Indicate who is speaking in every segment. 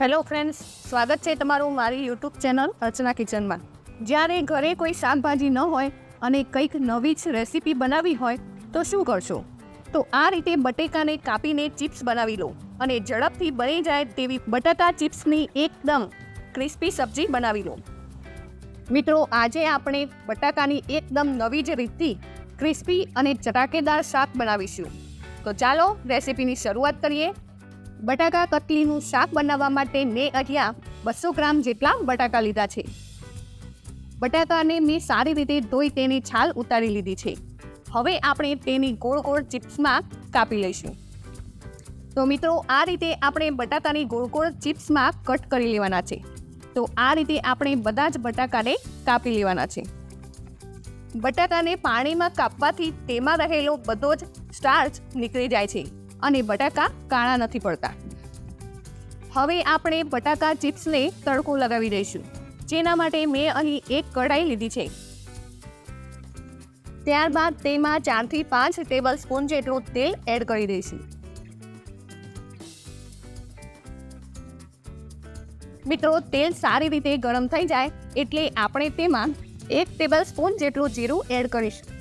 Speaker 1: Hello friends સ્વાગત છે તમારું મારી યુટ્યુબ ચેનલ રચના કિચનમાં. જ્યારે ઘરે કોઈ શાકભાજી ન હોય અને કંઈક નવી જ રેસીપી બનાવી હોય, તો શું કરશો? તો આ રીતે બટેકાને કાપીને ચિપ્સ બનાવી લો અને ઝડપથી બની જાય તેવી બટાટા ચિપ્સની એકદમ ક્રિસ્પી સબ્જી બનાવી લો. મિત્રો, આજે આપણે બટાકાની એકદમ નવી જ રીતથી ક્રિસ્પી અને ચટાકેદાર શાક બનાવીશું. તો ચાલો રેસીપીની શરૂઆત કરીએ. બટાકા કતલીનું શાક બનાવવા માટે મેં અહીંયા બસો ગ્રામ જેટલા બટાકા લીધા છે. બટાકાને મેં સારી રીતે ધોઈ તેની છાલ ઉતારી લીધી છે. હવે આપણે તેની ગોળ ગોળ ચિપ્સમાં કાપી લઈશું. તો મિત્રો, આ રીતે આપણે બટાકાની ગોળ ગોળ ચિપ્સમાં કટ કરી લેવાના છે. તો આ રીતે આપણે બધા જ બટાકાને કાપી લેવાના છે. બટાકાને પાણીમાં કાપવાથી તેમાં રહેલો બધો જ સ્ટાર્ચ નીકળી જાય છે. અને બટાકા કાળા નથી પડતા. હવે આપણે બટાકા ચિપ્સને તડકો લગાવી દઈશું. જેના માટે મેં અહીં એક કઢાઈ લીધી છે. ત્યારબાદ તેમાં ચારથી પાંચ ટેબલ સ્પૂન જેટલું તેલ એડ કરી દઈશું. મિત્રો, તેલ સારી રીતે ગરમ થઈ જાય એટલે આપણે તેમાં એક ટેબલ સ્પૂન જેટલું જીરું એડ કરીશું.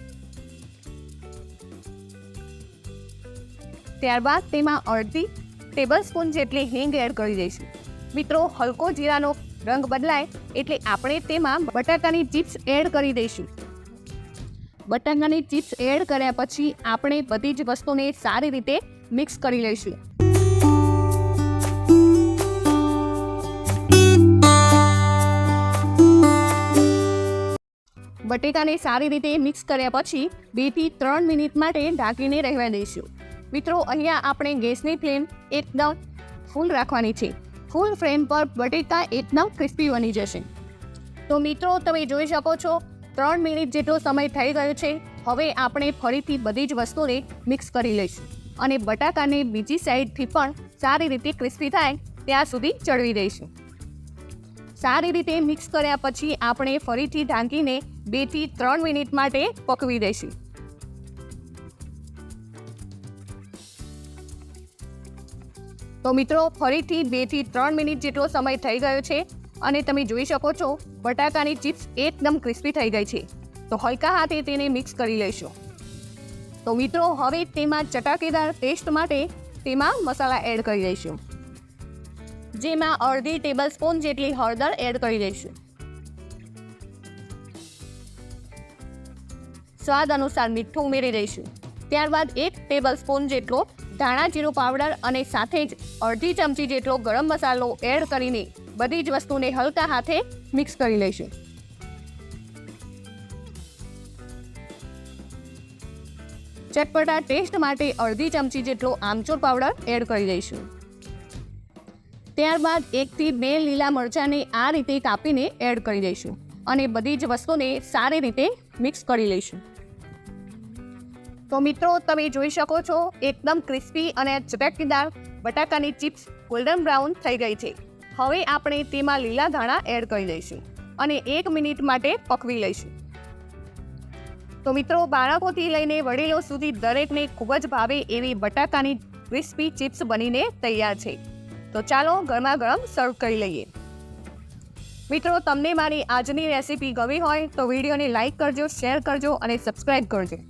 Speaker 1: ત્યારબાદ તેમાં અડધી ટેબલ સ્પૂન જેટલી હિંગ એડ કરી દઈશું. મિત્રો, હલકો જીરાનો રંગ બદલાય એટલે આપણે તેમાં બટાકાની ચિપ્સ એડ કરી દઈશું. બટાકાની ચિપ્સ એડ કર્યા પછી આપણે બધી જ વસ્તુને સારી રીતે મિક્સ કરી લઈશું. બટેકાને સારી રીતે મિક્સ કર્યા પછી બેથી ત્રણ મિનિટ માટે ઢાંકીને રહેવા દઈશું. મિત્રો, અહીંયા આપણે ગેસની ફ્લેમ એકદમ ફૂલ રાખવાની છે. ફૂલ ફ્લેમ પર બટેકા એકદમ ક્રિસ્પી બની જશે. તો મિત્રો, તમે જોઈ શકો છો, ત્રણ મિનિટ જેટલો સમય થઈ ગયો છે. હવે આપણે ફરીથી બધી જ વસ્તુને મિક્સ કરી લઈશું અને બટાકાને બીજી સાઈડથી પણ સારી રીતે ક્રિસ્પી થાય ત્યાં સુધી ચડવી દઈશું. સારી રીતે મિક્સ કર્યા પછી આપણે ફરીથી ઢાંકીને બેથી ત્રણ મિનિટ માટે પકવી દઈશું. તો મિત્રો, ફરીથી બેથી ત્રણ મિનિટ જેટલો સમય થઈ ગયો છે અને તમે જોઈ શકો છો, બટાકાની ચિપ્સ એકદમ ક્રિસ્પી થઈ ગઈ છે. તો હલકા હાથે તેને મિક્સ કરી લઈશું. તો મિત્રો, હવે તેમાં ચટાકેદાર ટેસ્ટ માટે તેમાં મસાલા એડ કરી દઈશું જેમાં અડધી ટેબલ સ્પૂન જેટલી હળદર એડ કરી દઈશું સ્વાદ અનુસાર મીઠું ઉમેરી દઈશું ત્યારબાદ એક ટેબલ સ્પૂન જેટલો ધાણા, જીરું પાવડર અને સાથે જ અડધી ચમચી જેટલો ગરમ મસાલો એડ કરીને બધી જ વસ્તુને હલકા હાથે મિક્સ કરી લઈશું. ચટપટા ટેસ્ટ માટે અડધી ચમચી જેટલો આમચૂર પાવડર એડ કરી દઈશું. ત્યારબાદ એકથી બે લીલા મરચાંને આ રીતે કાપીને એડ કરી દઈશું અને બધી જ વસ્તુને સારી રીતે મિક્સ કરી લઈશું. તો મિત્રો, તમે જોઈ શકો છો, એકદમ ક્રિસ્પી અને ચટકીદાર બટાકાની ચિપ્સ ગોલ્ડન બ્રાઉન થઈ ગઈ છે. હવે આપણે તેમાં લીલા ધાણા એડ કરી દઈશું અને એક મિનિટ માટે પકવી લઈશું. તો મિત્રો, બાળકોથી લઈને વડીલો સુધી દરેકને ખૂબ જ ભાવે એવી બટાકાની ક્રિસ્પી ચિપ્સ બનીને તૈયાર છે. તો ચાલો ગરમા ગરમ સર્વ કરી લઈએ. મિત્રો, તમને મારી આજની રેસીપી ગમી હોય તો વિડીયોને લાઇક કરજો શેર કરજો અને સબસ્ક્રાઈબ કરજો.